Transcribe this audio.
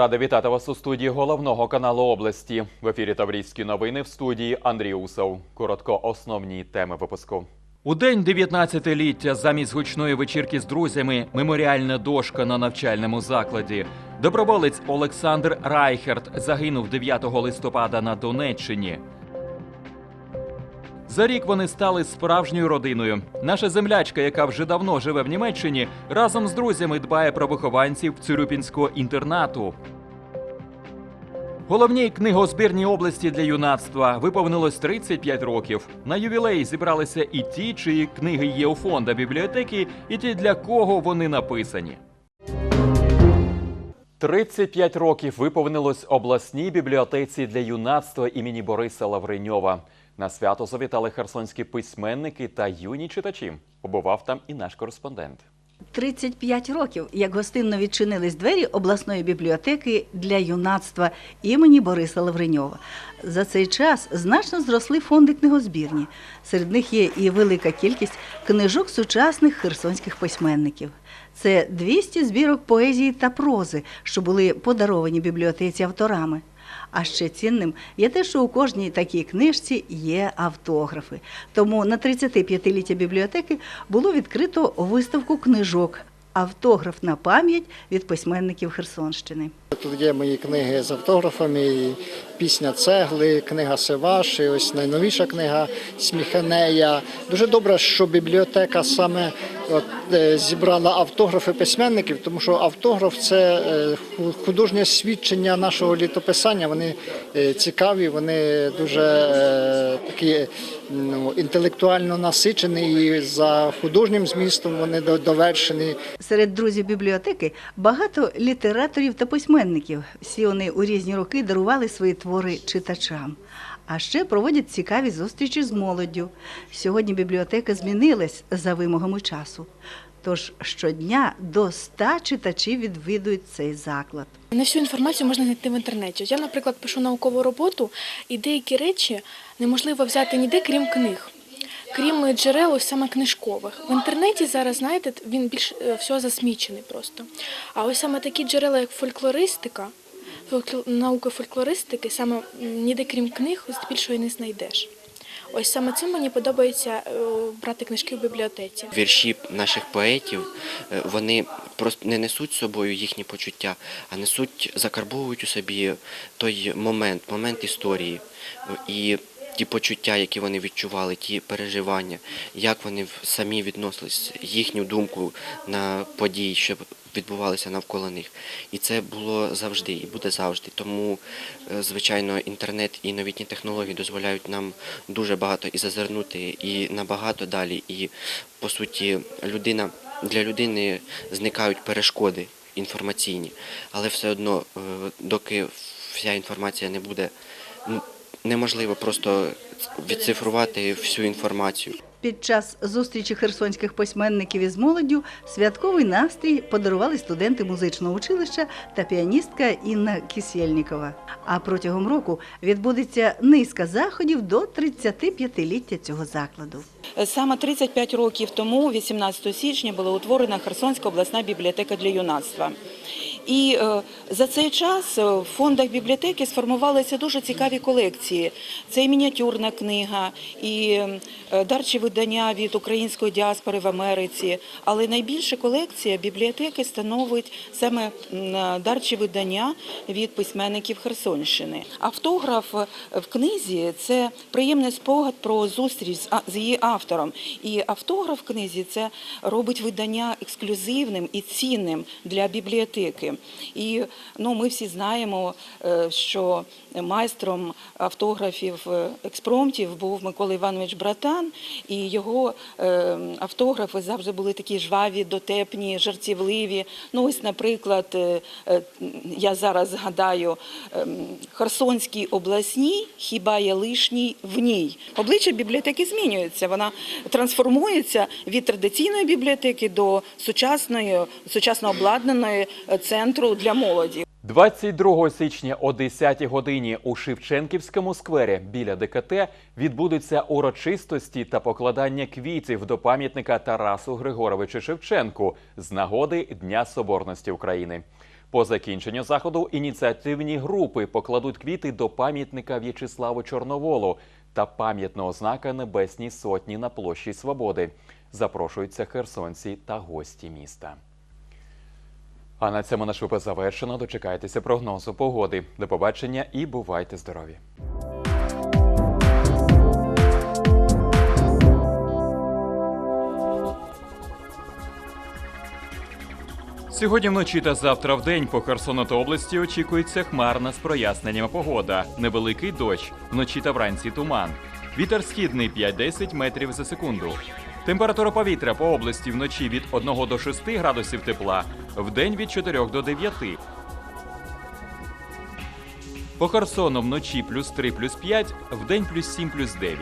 Рада вітати вас у студії головного каналу області. В ефірі Таврійські новини в студії Андрій Усов. Коротко основні теми випуску. У день 19-ліття замість гучної вечірки з друзями меморіальна дошка на навчальному закладі. Доброволець Олександр Райхерт загинув 9 листопада на Донеччині. За рік вони стали справжньою родиною. Наша землячка, яка вже давно живе в Німеччині, разом з друзями дбає про вихованців Цюрюпінського інтернату. Головній книгозбірній області для юнацтва виповнилось 35 років. На ювілей зібралися і ті, чиї книги є у фонда бібліотеки, і ті, для кого вони написані. 35 років виповнилось обласній бібліотеці для юнацтва імені Бориса Лавреньова. На свято завітали херсонські письменники та юні читачі. Побував там і наш кореспондент. 35 років, як гостинно відчинились двері обласної бібліотеки для юнацтва імені Бориса Лавреньова. За цей час значно зросли фонди книгозбірні. Серед них є і велика кількість книжок сучасних херсонських письменників. Це 200 збірок поезії та прози, що були подаровані бібліотеці авторами. А ще цінним є те, що у кожній такій книжці є автографи. Тому на 35-ліття бібліотеки було відкрито виставку книжок Автограф на пам'ять від письменників Херсонщини. Тут є мої книги з автографами, пісня цегли, книга Севаш, і ось найновіша книга Сміханея. Дуже добре, що бібліотека саме зібрала автографи письменників, тому що автограф це е, художнє свідчення нашого літописання. Вони е, цікаві, вони дуже е, такі ну, інтелектуально насичені і за художнім змістом вони довершені. Серед друзів бібліотеки багато літераторів та письменників. Всі вони у різні роки дарували свої твори читачам. А ще проводять цікаві зустрічі з молоддю. Сьогодні бібліотека змінилась за вимогами часу. Тож щодня до ста читачів відвідують цей заклад. Не всю інформацію можна знайти в інтернеті. Я, наприклад, пишу наукову роботу, і деякі речі неможливо взяти ніде, крім книг. Крім джерел, ось саме книжкових. В інтернеті зараз, знаєте, він більш е, всього засмічений просто. А ось саме такі джерела, як фольклористика, фолькло- наука фольклористики, саме ніде крім книг, здебільшого не знайдеш. Ось саме цим мені подобається е, брати книжки в бібліотеці. Вірші наших поетів е, вони просто не несуть собою їхні почуття, а несуть, закарбовують у собі той момент, момент історії і ті почуття, які вони відчували, ті переживання, як вони самі відносились, їхню думку на події, що відбувалися навколо них. І це було завжди і буде завжди. Тому, е, звичайно, інтернет і новітні технології дозволяють нам дуже багато і зазирнути, і набагато далі. І по суті, людина для людини зникають перешкоди інформаційні, але все одно, е, доки вся інформація не буде, неможливо просто відцифрувати всю інформацію. Під час зустрічі херсонських письменників із молоддю святковий настрій подарували студенти музичного училища та піаністка Інна Кисєльнікова. А протягом року відбудеться низка заходів до 35-ліття цього закладу. Саме 35 років тому, 18 січня, була утворена Херсонська обласна бібліотека для юнацтва. І е, за цей час е, в фондах бібліотеки сформувалися дуже цікаві колекції. Це і мініатюрна книга, і е, дарчі видання від української діаспори в Америці. Але найбільша колекція бібліотеки становить саме дарчі видання від письменників Херсонщини. Автограф в книзі це приємний спогад про зустріч з її автором. І автограф в книзі це робить видання ексклюзивним і цінним для бібліотеки. І ну, ми всі знаємо, е, що майстром автографів е, експромтів був Микола Іванович Братан, і його е, автографи завжди були такі жваві, дотепні, жартівливі. Ну, ось, наприклад, я зараз згадаю ем, Херсонській обласній, хіба я лишній в ній. Обличчя бібліотеки змінюється. Вона трансформується від традиційної бібліотеки до сучасної, сучасно обладнаної е, центру для молоді. 22 січня о 10 годині у Шевченківському сквері біля ДКТ відбудуться урочистості та покладання квітів до пам'ятника Тарасу Григоровичу Шевченку з нагоди Дня Соборності України. По закінченню заходу ініціативні групи покладуть квіти до пам'ятника В'ячеславу Чорноволу та пам'ятного знака Небесній Сотні на площі Свободи. Запрошуються херсонці та гості міста. А на цьому наш випуск завершено. Дочекайтеся прогнозу погоди. До побачення і бувайте здорові! Сьогодні вночі та завтра в день по Херсону та області очікується хмарна з проясненнями погода, невеликий дощ, вночі та вранці туман. Вітер східний 5-10 метрів за секунду. Температура повітря по області вночі від 1 до 6 градусів тепла, вдень від 4 до 9. По Херсону вночі плюс 3 плюс 5, вдень плюс 7 плюс 9.